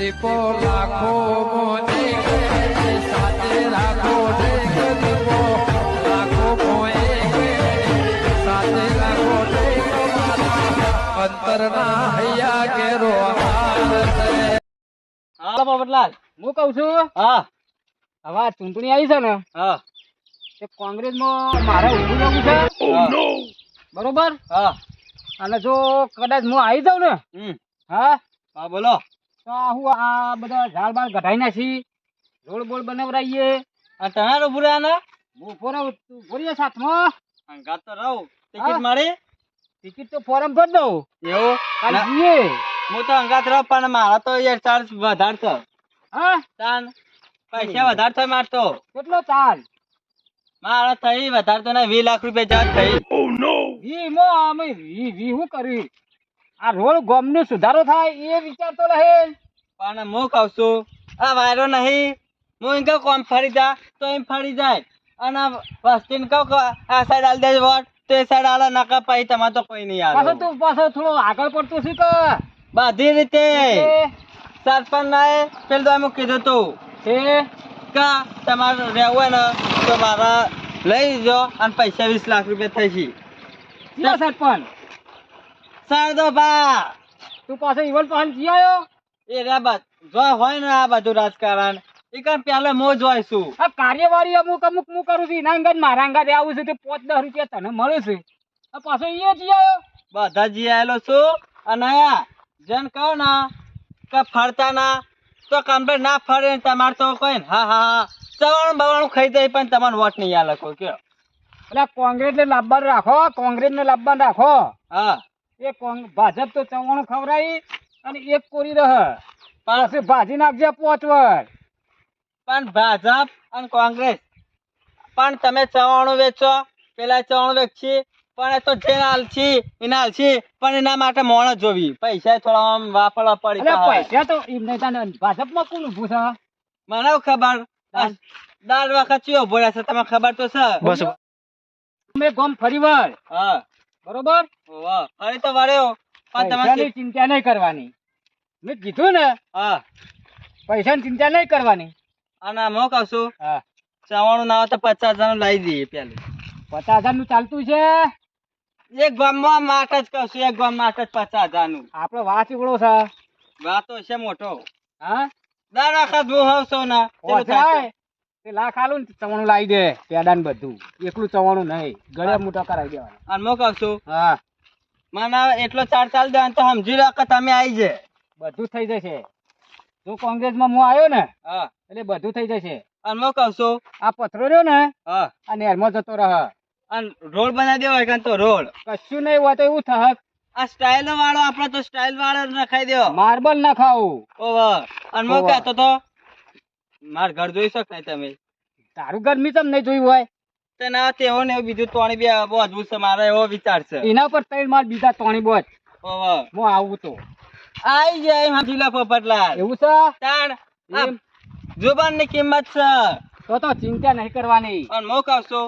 દીપો લાખો મોને સાથે રાખો દીપો લાખો મોએ સાથે રાખો અંતરના હૈયા ઘેરો હા કઉ છું? હા. હવે ચૂંટણી આવી છે ને હા. કોંગ્રેસમાં મારે ઉભું જવું છે. બરોબર? હા. અને જો કદાચ હું આવી જાઉં ને હમ. હા? હા બોલો. તો આ હું આ બધા ઝાડ બાળ કઢાઈ નાખી રોડ બોડ બનાવરાઈએ. આ તણા ને હું ફોરમ ફોરીએ સાથમાં. અંગાત તો રહું. ટિકિટ મારે? ટિકિટ તો ફોરમ ભર દઉં. એવું? કાલ જઈએ. હું તો અંગાત રહું પણ મારા તો યાર ચાર્જ વધારે છે. હા? તાન પૈસા વધારે થાય માર તો. કેટલો ચાલ મારા થઈ વધારે તો નહીં વીસ લાખ રૂપિયા ચાર્જ થઈ. વી મો અમે વી વી હું કરી? આ રોડ ગોમનો સુધારો થાય એ વિચારતો રહે. પણ હું કહું છું આ વાયરો નહીં. હું એમ કહું કોમ ફરી જા તો એમ ફરી જાય. અને વસ્તીને કહું આ સાઈડ આલ દેજ વોટ તો એ સાઈડ આલા નકા પાઈ તમારે તો કોઈ નહીં પાછો આવે તું પાછો થોડો આગળ પડતો છે કે બધી રીતે. સરપંચ નાએ પેલું તો એમ કીધું તું એ કા તમારે રહેવું ને તો મારા લઈ જો અને પૈસા વીસ લાખ રૂપિયા થઈ છે સરપંચ. સારદો બા તું પાછો ઈવન પાન જી આયો? એ રે બસ જો હોય ને આ બધું રાજકારણ એ કઈ પેલા મો જોઈશું આ કાર્યવાહી અમુક અમુક હું કરું છું એના અંગત મારા અંગત આવું છે તે પાંચ દસ રૂપિયા તને મળે છે. આ પાછો એ જી આયો? બધા જી આયેલો છું? અને જેમ કહો ને કે ફરતા ના તો કમ્પ્લેટ ના ફરે ને તમારે તો કોઈ હા હા હા. ચવાણું બવાણું ખાઈ જાય પણ તમારે વોટ નહીં આ લખો કયો. એટલે કોંગ્રેસ ને લાભવાન રાખો કોંગ્રેસ ને લાભવાન રાખો. હા. એ ભાજપ તો ચવાણું ખવડાવી અને એક કોરી રહ. પણ ભાજી નાખજે પોચ વાર. પણ ભાજપ અને કોંગ્રેસ પણ તમે ચવાણું વેચો. પેલા ચવાણું વેચી પણ એ તો જે હાલછી એને હાલછી પણ એના માટે મોણ જોવી. પૈસા થોડા આમ વાપરવા પડી પૈસા તો એમ નહીં તને ભાજપમાં કોણ ઉભું છે? મને ખબર? દર દાર વખત ચિયો ભર્યા છે તમે ખબર તો છે. બસ. અમે ગમ ફરી વાર. હા. બરોબર? વાહ. ફરી તો વાળ્યો પણ તમારે ચિંતા નહીં કરવાની. મેં કીધું ને હા. પૈસાની ચિંતા નહીં કરવાની. અને હું કહું હા. ચવાણું ના તો પચાસ હજારનું લાવી દઈએ પેલું પચાસ હજારનું ચાલતું છે? એક ગામમાં માટ જ કહું એક ગામ માટ જ પચાસ હજારનું આપડે વાત ચીવડો છે. વાતો છે મોટો. હા? દર વખત હું હોઉં છું. ને લાખ આલું ને ચવાણું લાવી દે પેડા ને બધું. એકલું ચવાણું નહીં. ગળે મોટા કરાવી દેવાના. અને હું કહું હા. મને એટલો ચાર ચાલ દે તો સમજી લો કે તમે આવી જાય બધું થઈ જશે. જો કોંગ્રેસમાં હું આવ્યો ને હા. એટલે બધું થઈ જશે. અને મો કહું આ પથરો રહ્યો ને હા. આ નેરમાં જતો રહ. અને રોડ બનાવી દેવાય કાં તો રોડ? કશું નહીં હોય તો એવું થક આ સ્ટાઇલ વાળો આપડે તો સ્ટાઇલ વાળો નખાઈ દેવો માર્બલ ના ખાવું ઓવર અને મો. કહેતો તો? માર ઘર જોઈ શકાય તમે. તારું ઘર મી નહીં જોયું હોય. ના તેવો ને બીજું તોણી બે બહુ છે મારો એવો વિચાર છે. એના પર ત્રણ માર બીજા ત્રણ બોજ હું આવું તો. આઈ જાય સમજી પોપટલા એવું છે? તાણ જુબાનની કિંમત છે. તો તો ચિંતા નહીં કરવાની. અને મોકાવશો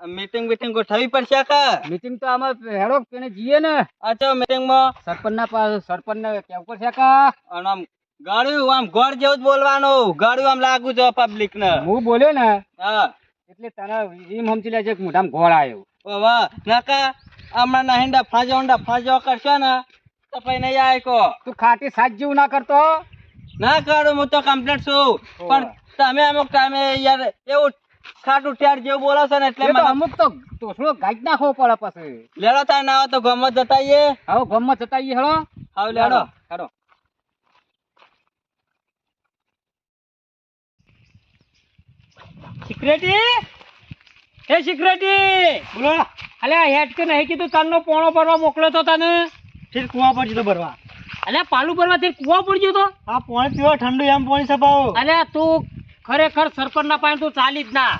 મીટિંગ મીટિંગ ગોઠવવી પડશે કે મીટિંગ તો આમાં હેડો તેને જીએ ને. અચ્છા મીટિંગમાં? સરપંચ ના પાસે સરપંચ ને કેવું પડશે કા અને આમ ગાડ્યું આમ ગોળ જેવું જ બોલવાનું. ગાડ્યું આમ લાગુ જો પબ્લિક ને. હું બોલ્યો ને? હા. એટલે તને એમ સમજી લેજે કે મોઢામાં ગોળ આવ્યો. ઓવા નકા હમણાં ના ડફા ફાજો ને ફાજો કરશો ને તો પછી નહીં આવે કો. તું ખાટી સાજ જેવું ના કરતો? ના કરું હું તો કમ્પ્લેટ છું. પણ તમે અમુક ટાઈમે યાર એવું ખાટું ઠેર જેવું બોલો છો ને એટલે અમુક તો ટોસડો ગાઈડ નાખવો પડે પછી. લેડો તાર ના તો ગમત જતાઈએ. હવે ગમત જતા ઈ હેડો હાવ લેડો. હેડો સિક્રેટી? એ સિક્રેટી! બોલો. અલ્યા હેડ કે નહીં કીધું? તનનો પોણો ભરવા મોકલ્યો તો તને. ફિર કુવા પર જતો ભરવા. અલ્યા પાલુ ભરવા ફિર કુવા પડી ગયો તો? આ પોણી પીવા ઠંડુ એમ પોણી સપાવો. અલ્યા તું ખરેખર સરપંચ ના પાણી તું ચાલી જ ના.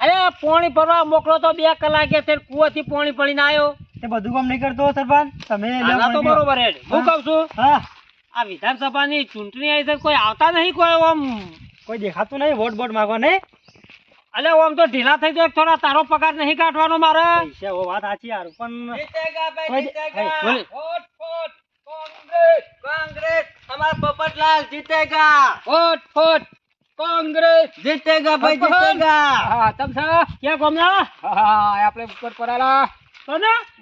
અરે પોણી ભરવા મોકલો તો બે કલાકે તે કુવાથી પોણી પડીને આવ્યો તે બધું કામ નહીં કરતો સરપંચ. તમે તો બરોબર હેડ. હું. કહું છું? હા. આ વિધાનસભાની ચૂંટણી આવી છે કોઈ આવતા નહીં કોઈ આમ? કોઈ દેખાતું નહીં વોટ બોટ માગવા નહીં? અલે ઓમ તો ઢીલા થઈ ગયો થોડા તારો પગાર નહીં કાઢવાનો મારે. પૈસા ઓ વાત સાચી યાર પણ જીતેગા. આપણે ઉપર પરાલા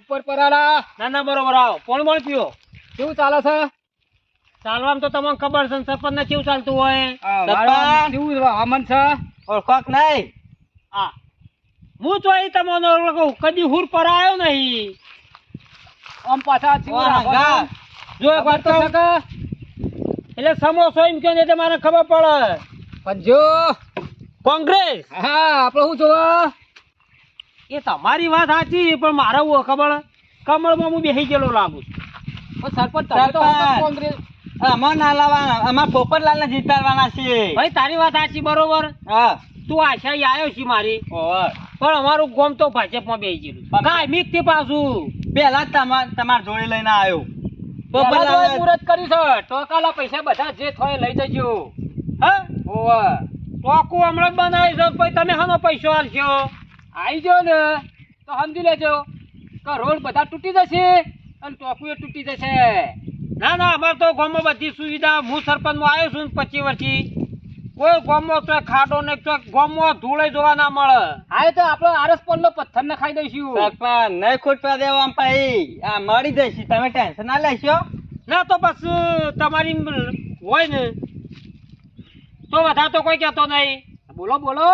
ઉપર પરાલા ના બરોબર આવો. કોણ બોલ પીઓ. કેવું ચાલે છે? ચાલવાનું તો તમને ખબર છે સરપંચ ને કેવું ચાલતું હોય? કેવું અમન છે? ઓળખોક નહીં. હા હું તો એ તમને કદી હુર પર આવ્યો નહીં. આમ પાછા. જો એક વાત એટલે સમોસો એમ કહો એટલે મારે ખબર પડે. પણ જો. કોંગ્રેસ. હા આપણે શું જોવા એ તમારી વાત સાચી પણ મારે હું ખબર? કમળમાં હું બેસી ગયેલો લાગુ છું. સરપંચ તમે તો કોંગ્રેસ. અમાર ના લાવવાના અમાર પોપટલાલ ને જીતાડવાના છે ભાઈ તારી વાત સાચી બરોબર. હા. તું આશા આવ્યો છે મારી? પણ અમારું ગોમ તો ભાજપમાં બેસી ગયેલું કાંઈ થી પાછું. પેલા તમાર તમાર જોડે લઈને આવ્યો પોપટલાલ મુરત છે. ટોકાલા પૈસા બધા જે થાય લઈ જજો. હા? ઓવે ટોકું હમણાં બનાવી છે. પછી તમે હાનો પૈસો આલશો? આવી જો ને. તો સમજી લેજો કે રોડ બધા તૂટી જશે અને ટોકુ એ તૂટી જશે. ના ના અમારે તો ગામમાં બધી સુવિધા હું સરપંચમાં આવ્યો છું પચીસ વર્ષથી. કોઈ ગમો તો ખાડો ને તો ગામમાં ધૂળે જોવા ના મળે. હા તો આપણો આરસ નો પથ્થર ને ખાઈ દઈશું. સરપંચ નહીં ખૂટવા દેવો આમ ભાઈ. આ મળી જશે તમે ટેન્શન ના લેશો. ના તો બસ તમારી હોય ને તો વધારે તો કોઈ કહેતો નહીં. બોલો બોલો.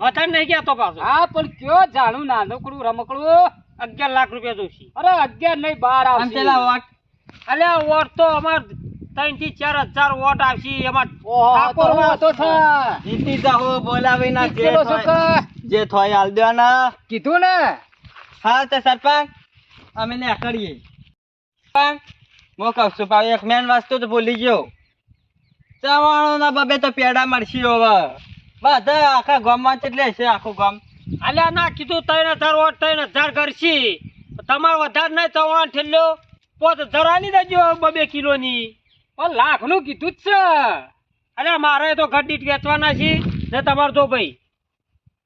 વધારે નહીં કહેતો પાછો. હા પણ કયો જાણું નાનકડું રમકડું? અગિયાર લાખ રૂપિયા જોશી અરે અગિયાર નહીં બાર આવશે. પેલા વોટ. અલ્યા વોટ તો અમાર ત્રણથી ચાર હજાર વોટ આવશે. એમાં ઠાકોર વાતો છે. જીતી જાઓ બોલાવી ના જે જીતેલો છો થોય- જે થોય હાલ દેવાના કીધું ને? હા તો સરપંચ અમે ને કરીએ હું કહું છું ભાઈ એક મેન વસ્તુ તો ભૂલી ગયો. ચવાણો ના બબે તો પેડા મળશે હવે. બધા આખા ગામમાં કેટલે છે આખું ગામ. અલ્યા ના કીધું ત્રણ હજાર વોટ ત્રણ હજાર કરશી. તમારે વધારે નહીં ચવાણ ઠેલ્યો. પોત હજાર આલી દેજો બબે કિલોની. લાખનું કીધું જ છે. અરે મારે તો ગड्डी વેચવાના છે. ને તમારે તો ભાઈ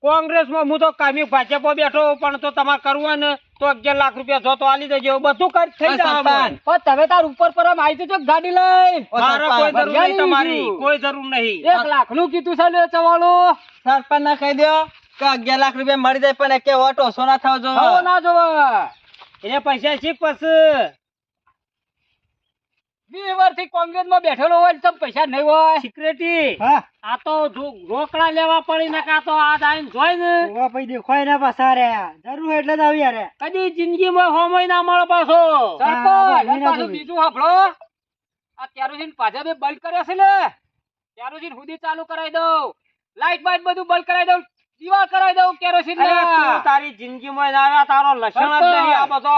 કોંગ્રેસમાં હું તો કામી ભાજપમાં બેઠો પણ તો તમારે કરવું ને તો અગિયાર લાખ રૂપિયા જો તો આલી દેજો. બધું કઈ થઈ જાય તમે તાર ઉપર પર આવી જજો ગાડી લઈ કોઈ જરૂર નહીં તમારી. કોઈ જરૂર નહીં. એક લાખનું કીધું છે લે ચવાળો સરપંચ ના કહી દો કે અગિયાર લાખ રૂપિયા મળી જાય પણ એકે ઓટો સોના ના થવો થવો ના જોવા. એ પૈસા શીખ પછી. વીસ વર્ષથી કોંગ્રેસમાં બેઠેલો હોય ને તમ પૈસા નહીં હોય. સિક્રેટી આ તો રોકડા લેવા પડી ને કાં તો આ આઈને જોઈ ને. કદી જિંદગીમાં હોમય ના મળો પાછો. સરપંચ, પાછું બીજું સાંભળો. આ કેરોસીન પાછા બે બંધ કર્યો છે ને. કેરોસીન સુધી ચાલુ કરાવી દઉં. લાઈટ બાઈટ બધું બંધ કરાવી દઉં. દીવા કરાવી દઉં કેરોસીન તારી જિંદગીમાં આવ્યા તારો લક્ષણ જ નહીં આ બધો.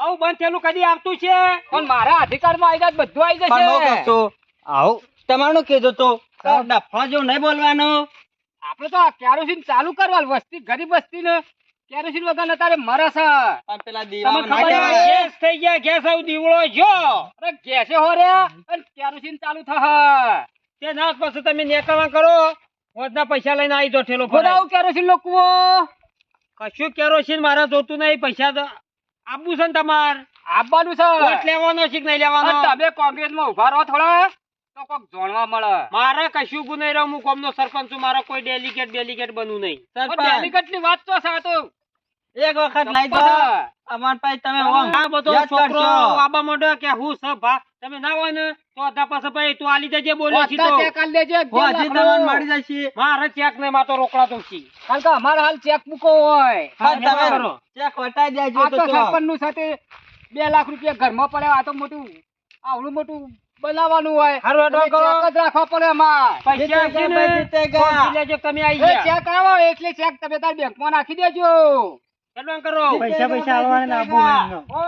આવું બંધ થયેલું કદી આવતું છે? પણ મારા અધિકારમાં આવી જાય બધું આવી છું આવું તમારું કીધું તો. ડફો નહીં બોલવાનો. આપણે તો કેરોસીન ચાલુ કરવા વસ્તી ગરીબ વસ્તી ને કેરોસીન વગર તારે મરે છે. પણ પેલા દીવા ના. ગેસ થઈ ગયા ગેસ આવું દીવડો જો. અરે ગેસે હો રે અને કેરોસીન ચાલુ થા તે ના પછી તમે નેકળવા કરો. વધના પૈસા લઈને આવી જો ઠેલો ફોડાવ કેરોસીન લોકો કશું કેરોસીન મારા જોતું નહીં પૈસા છે ને તમાર? આપવાનું છે. વોટ લેવાનો છે કે નહીં લેવાનો? તમે કોંગ્રેસમાં ઊભા રહો થોડા. તો કોક જાણવા મળે. મારે કશું ગું નહીં રહું હું કોમનો સરપંચ છું મારો કોઈ ડેલિગેટ ડેલિગેટ બનવું નહીં. ડેલિગેટની વાત તો સાતો એક વખત લાઈ દો અમાર પાસે તમે આ બધો છોકરો આબા મોઢો કે હું સબ ભા તમે ના હોય ને તો અધા પાસે ભાઈ તું આલી દેજે બોલે છી તો હો, હજી તમને મળી જશે મારે ચેક ને માં તો રોકડા તો છી. કારણ કે અમારે હાલ ચેક મૂકો હોય. હા, તમે ચેક વટાઈ દેજો તો તો. નું સાથે બે લાખ રૂપિયા ઘરમાં પડે આ તો મોટું આવડું મોટું બનાવવાનું હોય. હારું, હેડો કરો. ચેક જ રાખવા પડે એમાં પૈસા છે ને, તમે આવી ગયા. ચેક આવો એટલે ચેક તમે તાર બેંકમાં નાખી દેજો. કેટલા કરો. પૈસા પૈસા આવવાના ને આપવું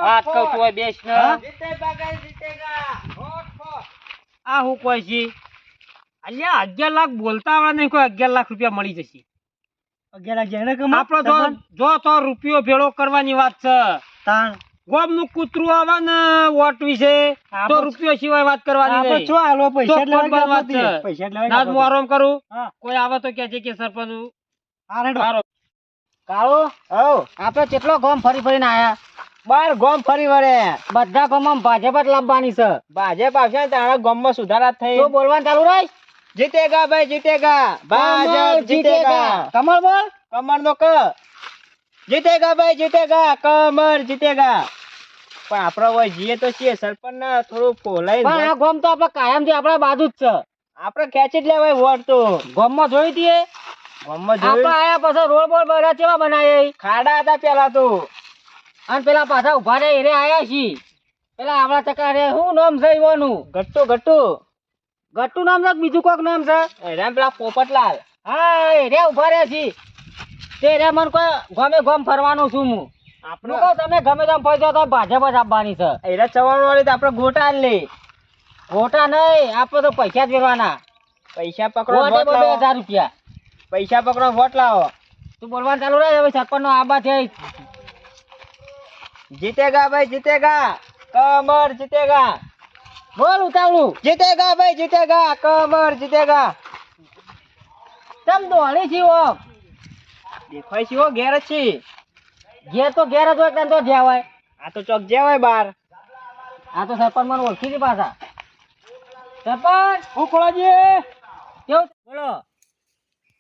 વાત કહું તું બેસ ને. જીતેગા ગાય, જીતેગા. Vote for. આ હું કોઈ છે અલ્યા અગિયાર લાખ બોલતા આવડે નહીં કોઈ અગિયાર લાખ રૂપિયા મળી જશે. આપડે તો જો તો રૂપિયો ભેળો કરવાની વાત છે. ગોમનું કૂતરું આવે ને વોટ વિશે તો રૂપિયો સિવાય વાત કરવાની નહીં. આરામ કરું. કોઈ આવે તો કે છે કે સરપંચ. કાળો આપણે કેટલો ગોમ ફરી ફરીને આયા? બાર ગોમ ફરી વળે. બધા ગામમાં ભાજપ જ લાવવાની છે. ભાજપ આવશે તારા ગામમાં સુધારા થઈ. તો બોલવાનું ચાલુ રહી જીતેગા ભાઈ જીતેગા. ભાજપ જીતેગા. કમર બોલ. કમર નો ક. જીતેગા ભાઈ જીતેગા. કમર જીતેગા. પણ આપડે ભાઈ જીએ તો છીએ. સરપંચ ના થોડું ફોલાઈ પણ આ ગોમ તો આપણે કાયમથી આપણા બાજુ જ છે. આપડે ખેંચી જ લેવાય વોટ તો. ગામમાં જોઈ ગામમાં આપણે આયા પછી રોડ બોડ બધા કેવા બનાવે ખાડા હતા પેલા તો. અને પેલા પાછા ઊભા રહે એરે આયા છી પેલા આપણા ચકા રે શું નામ છે ઈવોનું? ગટ્ટુ ગટ્ટુ. ગટ્ટુ નામ છે બીજું કોક નામ છે? પેલા પોપટલાલ. હા એરે ઊભા રહ્યા છી તે રે મને કોઈ ગમે ગમ ફરવાનું છું હું. આપડે હું કહું તમે ગમે તેમ ફરજો તો ભાજપ જ આપવાની છે. એરા ચવાણ વાળી તો આપડે ગોટા જ લે ગોટા નહીં આપણે તો પૈસા જ પૈસા પકડો બે હજાર રૂપિયા. પૈસા પકડો વોટ લાવો. તું બોલવાનું ચાલુ રહે હવે સરપંચ નો આબા છે. જીતેગા ભાઈ જીતેગા. કમર જીતેગા. બોલ ઉતાવળું. જીતેગા ભાઈ જીતેગા. કમર જીતેગા. તમ દોડી છી ઓમ દેખાય છે હો ઘેર જ છે. ઘેર તો ઘેર જ હોય એટલે તો જ્યાં હોય આ તો ચોક જેવાય બાર. આ તો સરપંચ મને ઓળખી દી પાછા. સરપંચ! હું ખોળાજી. કેવું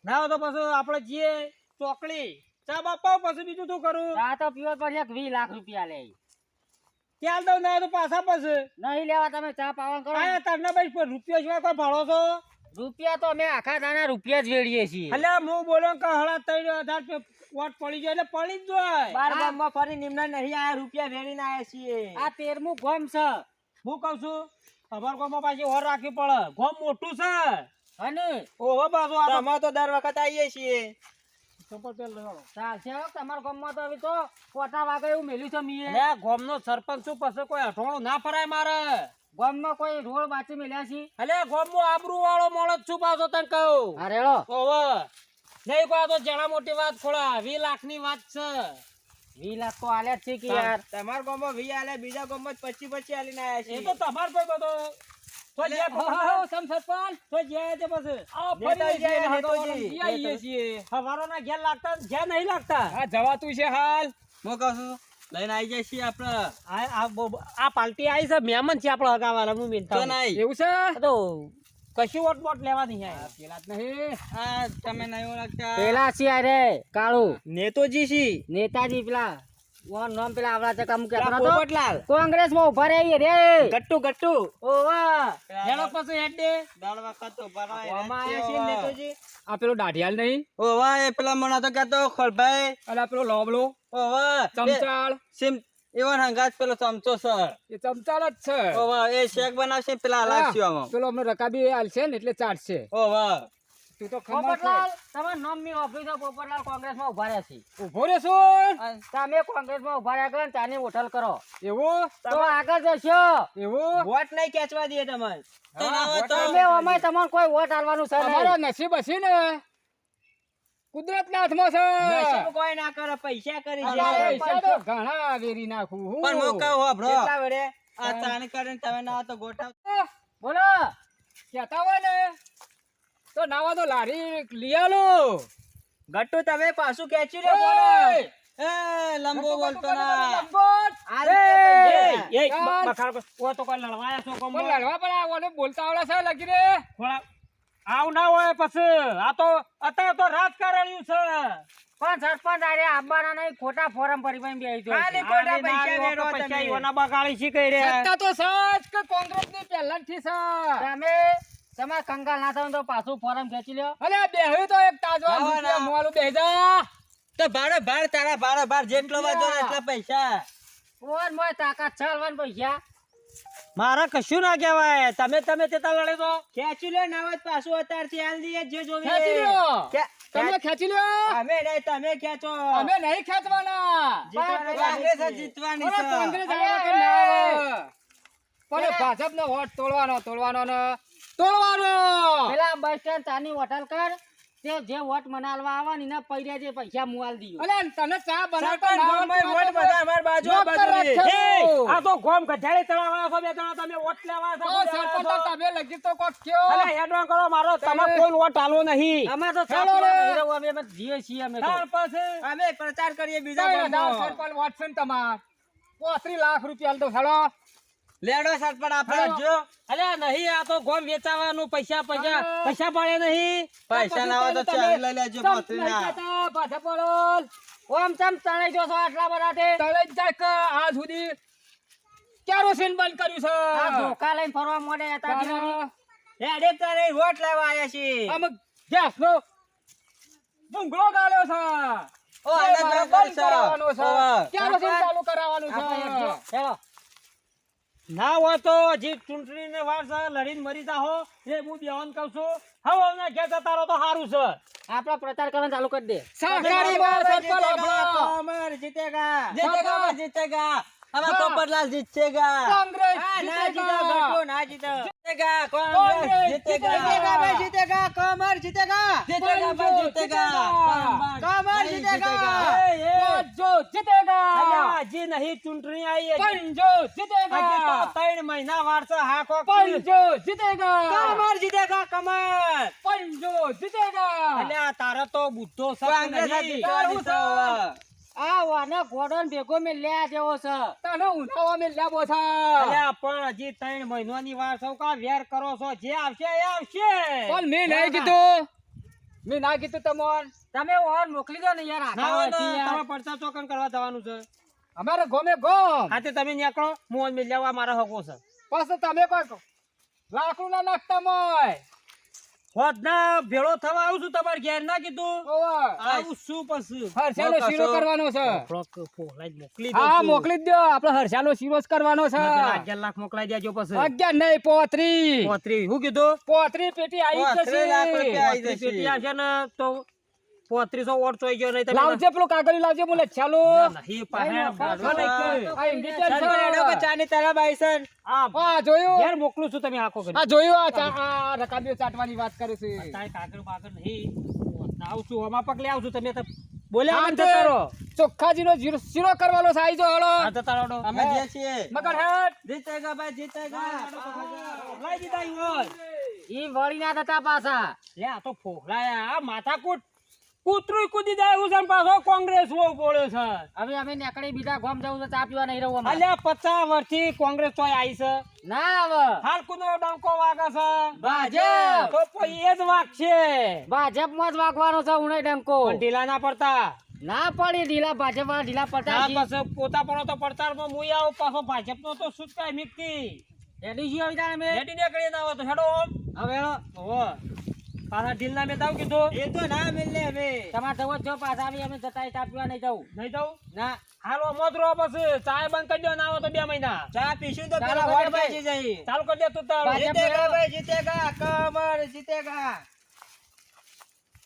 બોલો હોય તો પછી આપણે જઈએ ચોકડી ચા બાપા પછી બીજું શું કરું? આ તો પીવા પડશે વીસ લાખ રૂપિયા લે. ક્યાં દઉં ના તો પાછા પછી. નહીં લેવા તમે ચા પાવા કરો. આયા તરના ભાઈ પર રૂપિયો સિવાય કોઈ ભાડો છો? રૂપિયા તો અમે આખા દાના રૂપિયા જ વેડીએ છીએ. એટલે હું બોલો કે હળા ત્રણ હજાર રૂપિયા વોટ પડી જાય એટલે પડી જ જાય. બાર ગામમાં ફરી નિમના નહીં આયા રૂપિયા વેરીને આયા છીએ. આ તેરમું ગોમ છે. હું કહું છું અમાર ગામમાં પાછી ઓર રાખવી પડે. ગોમ મોટું છે. અને ઓહો પાછું અમે તો દર વખત આવીએ છીએ. સરપંચ કોઈ અઠવાણું ના ફરાય મારે? ગામમાં કોઈ રોડ વાંચી મેલ્યા છે? અલે ગામમાં આબરૂ વાળો મોળો જ છું પાછો તને કહું. અરે ઓહો. નહીં કોઈ તો જણા મોટી વાત ખોળા વી લાખની વાત છે. વી લાખ તો આલે છે કે યાર. તમારા ગામમાં વી આલે બીજા ગામમાં પચી પચી આલીને આયા છે એ તો તમાર કોઈ બધો તો જે સમ સરપંચ તો જે તે પછી આ નેતાજી છીએ, ઘેર લાગતા ને નહીં લાગતા. હા જવાતું છે હાલ. હું કહું છું લઈને આવી જાય છીએ આપણે. આ આ પાર્ટી આવી છે મહેમાન છે આપણે હગાવાલા હું મિલતા એવું છે? તો કશું વોટ બોટ લેવા નહીં આયા. પેલા જ નહીં. આ તમે નહીં ઓળખતા. પેલા છીએ અરે કાળુ. નેતોજી છી. નેતાજી પેલા. ઓન નામ પેલા આવડા ચકા કામ પેલા તો. પોપટલાલ કોંગ્રેસમાં ઊભા રહી રે. ગટ્ટુ ગટ્ટુ. ઓવા. હેડો પછી હેડે. દે દર વખત તો ભરાય ઓમાં આયા નેતોજી? આ પેલો દાઢિયાલ નહીં? ઓવા એ પેલા મણા તો કહેતો ખોલભાઈ. અલા પેલો લોબલો. ઓવા. ચમચાળ. સિમ એવો હંગાત પેલો ચમચો સર એ ચમચાળ જ છે. ઓવા એ શેક બનાવશે પેલા લાગશે આમાં. પેલો અમને રકાબી આલશે ને એટલે ચાટશે. ઓવા. તું તો પોપટલાલ તમાર નામની ઓફિસ પોપટલાલ કોંગ્રેસમાં ઊભા રહ્યા છે. ઊભો રહેશો તમે કોંગ્રેસમાં ઊભા રહ્યા કરો તાની હોટલ કરો. એવું? તો આગળ જશો. એવું? વોટ નહીં ખેંચવા દે તમારે. તમે કોઈ વોટ આલવાનું છે અમારો નસીબ હશે ને. કુદરત ના હાથમાં છે. કોઈ ના કરે પૈસા કરી છે અલા, એ પૈસા તો ઘણા વેરી નાખું હું. પણ હું કહું હોભળો કેટલા વડે આ ચાણ કરીને તમે ના તો ગોઠવ. બોલો. કેતા હોય ને. તો નાવા તો લારી લઈ આલો. ગટ્ટુ તમે પાછું ખેંચી! રહ્યો એ! લંબો બોલતો ના. લંબોટ. આ એ, લે એ, ઓ તો કોઈ લડવાયા છો કોમ લડવા પણ આ ઓલે બોલતા આવડે છે લગી રે. થોડા આવ ના હોય પછી. આ તો અત્યારે તો રાજકારણીયું છે. પણ સરપંચ આરે આબાના નહીં ખોટા ફોરમ ભરી પણ બેહી જોઈ ખાલી ખોટા પૈસા વેરો તમે. ઓના બગાડી શી કહી રહ્યા? સત્તા તો સચ કે કોંગ્રેસની પહેલાથી છે તમે? તમારે કંકાલ ના થાય તો પાછું ફોરમ ખેંચી લ્યો. અલે બેહ્યું તો એક ના. મોલું બેહી તો ભાડે ભાડ તારા ભાડે ભાડ જેટલો વાંધો એટલા પૈસા. ઓર મોય તાકાત ચાલવાન પૈસા. મારા કશું ના કહેવાય. તમે તમે તેતા લડે તો ખેંચી લે નાવત પાછું અત્યારથી હાલ દઈએ જે જોવી. ખેંચી લ્યો. તમે ખેંચી લ્યો. અમે નહીં તમે ખેંચો. અમે નહીં ખેંચવાના. કોંગ્રેસ જીતવાની છે. કોંગ્રેસ. પણ ભાજપનો વોટ તોડવાનો તોડવાનો ને? તોડવાનો! પેલા બસ સ્ટેન્ડ ચાની હોટલ કર. તે જે વોટ મનાલવા આવે ને એના પૈરે જે પૈસા મુઆલ દીયો. અલે તને ચા બનાવતો સરપંચ ના વોટ બધા અમાર બાજુ બાજુ આ તો ગોમ ગધેડી તળાવવાળા છો, બે જણા તમે વોટ લેવા છો, ઓ, સરપંચ તમે લગી તો કોક કયો અલે, હેડવાન કરો મારો તમે કોઈ વોટ આલવો નહીં. અમે તો ચાલો રે. અમે અમે જીએ છીએ અમે તો. પછી અમે પ્રચાર કરીએ બીજા કઈ ના, સરપંચ વોટ છે તમાર? પોત્રીસ લાખ રૂપિયા આલ હેલો લેડો સરપંચ આપણે હા. જો. અરે નહીં આ તો ગોમ વેચાવાનું પૈસા પૈસા પૈસા પડે નહીં. પૈસા ના હોય તો તમે- લઈ લેજો તમ પોત્રી નહીં ના કહેતા, ભાજપ વાળો. ઓમ ચમ તણે જો છો આટલા બધા તે તળે જ જાય કે આજ સુધી કેરોસીન બંધ કર્યું છે. આ ધોકા લઈને ફરવા મોડે હતા તારા. હેડે તારે રોટ લેવા આયા છે. અમ ગેસ નો ભૂંગળો ગાળ્યો છે. ઓ, આને બંધ કરવાનો છે. કેરોસીન ચાલુ કરાવવાનું છે. જો, ના હોય તો હજી ચૂંટણી ને વાર છે લડીને મરી જાહો એ હું બેવાન કહું છું. હવે અમને ઘેર જતા રહો તો સારું છે. આપડા પ્રચાર કરવાનું ચાલુ કરી દે. સહકારી જીતેગા. જીતેગા. આપણો. અમાર પોપટલાલ જીતેગા કોંગ્રેસ ના જીતા ઘટો ના જીતેગા કોંગ્રેસ જીતેગા જીતેગા ભાઈ જીતેગા કમર જીતેગા જીતેગા ભાઈ જીતેગા કમર જીતેગા જો જીતેગા જી નહીં ચૂંટણી આવી પંજો જીતેગા ત્રણ મહિના વારસો હાકો પંજો જીતેગા કમર જીતેગા કમર પંજો જીતેગા અલ્યા તારા તો બુદ્ધો સબ નહીં અમારે ગોમે ગોમ. તમે નીકળો મોજ મે મારા હકો છે. લાકડું ના નાખતા મોય. હોત ના ભેળો થવા આવું છું તમારે ઘેર ના કીધું? આવું શું પછી? શીરો કરવાનો છે. મોકલી હા મોકલી દો. આપડે હર્ષાનો શીરો જ કરવાનો છે. ના, પેલા અગિયાર લાખ મોકલાઈ દેજો પછી. અગિયાર નહીં પોત્રી પોત્રી શું કીધું? પોત્રી પેટી આવી જશે. પેટી આવશે ને તો પોત્રીસો વોટ ચોઈ ગયો નહીં લાવજે પેલું કાગળ લાવજે બોલે ચાલો ના, નહીં પાહે બાજુ નહીં કે. આ invitation છે. સરપંચ એડો કે ચાની તારા બાઈસન આ જોયું ઘેર મોકલું છું તમે આખો કરી આ જોયું આ રકાબીઓ ચાટવાની વાત કરે છે કાગળ બાગળ નહીં આવું છું આમાં પગલે આવું છું તમે બોલ્યા આ વગર તે જતા જીરો શીરો કરવાનો છે જો હળો આ જતા રહો. અમે જે છીએ મગર હેડ જીતેગા ભાઈ જીતેગા ફોફલાઈ દીધા ઈ વળી ના થતા પાછા લે આ તો ફોફલાયા. આ માથાકૂટ કૂતરું કૂદી જાય એવું છે પાછો કોંગ્રેસ વહુ બોલે છે હવે અમે નીકળી બીજા ગામ જવું છે ચા પીવા નહીં રહું. અલ્યા પચાસ વર્ષથી કોંગ્રેસ તો આવી છે ના હવે હાલ કુદરો ડંકો વાગે છે ભાજપ. તો કોઈ એ જ વાગશે ભાજપમાં જ વાગવાનો છે ઉણે ડંકો ઢીલા ના પડતા ના પડી ઢીલા ભાજપ વાળા ઢીલા પડતા ના પોતા પડો તો પડતાળમાં મુઈ આવું પાછો ભાજપનો તો શું કાંઈ મીકતી એડી જીવ તારે અમે. એડી નીકળી ના હોય તો હેડો. હવે હેળો. પાછા ઢીલ ના મેં કીધું. એ તો ના મિલે હવે. તમારે જવો છો જો પાછા આવી અમે જતા ચા પીવા નહીં જવું. નહીં જાઉં ના. હાલો મોતરો પછી ચાય બંધ કરી દો ના આવે તો બે મહિના. ચા પીશું તો પેલા વોટ બેસી જઈ ચાલુ કરી દે તું તારું જીતેગા. ભાઈ જીતેગા. કમર જીતેગા.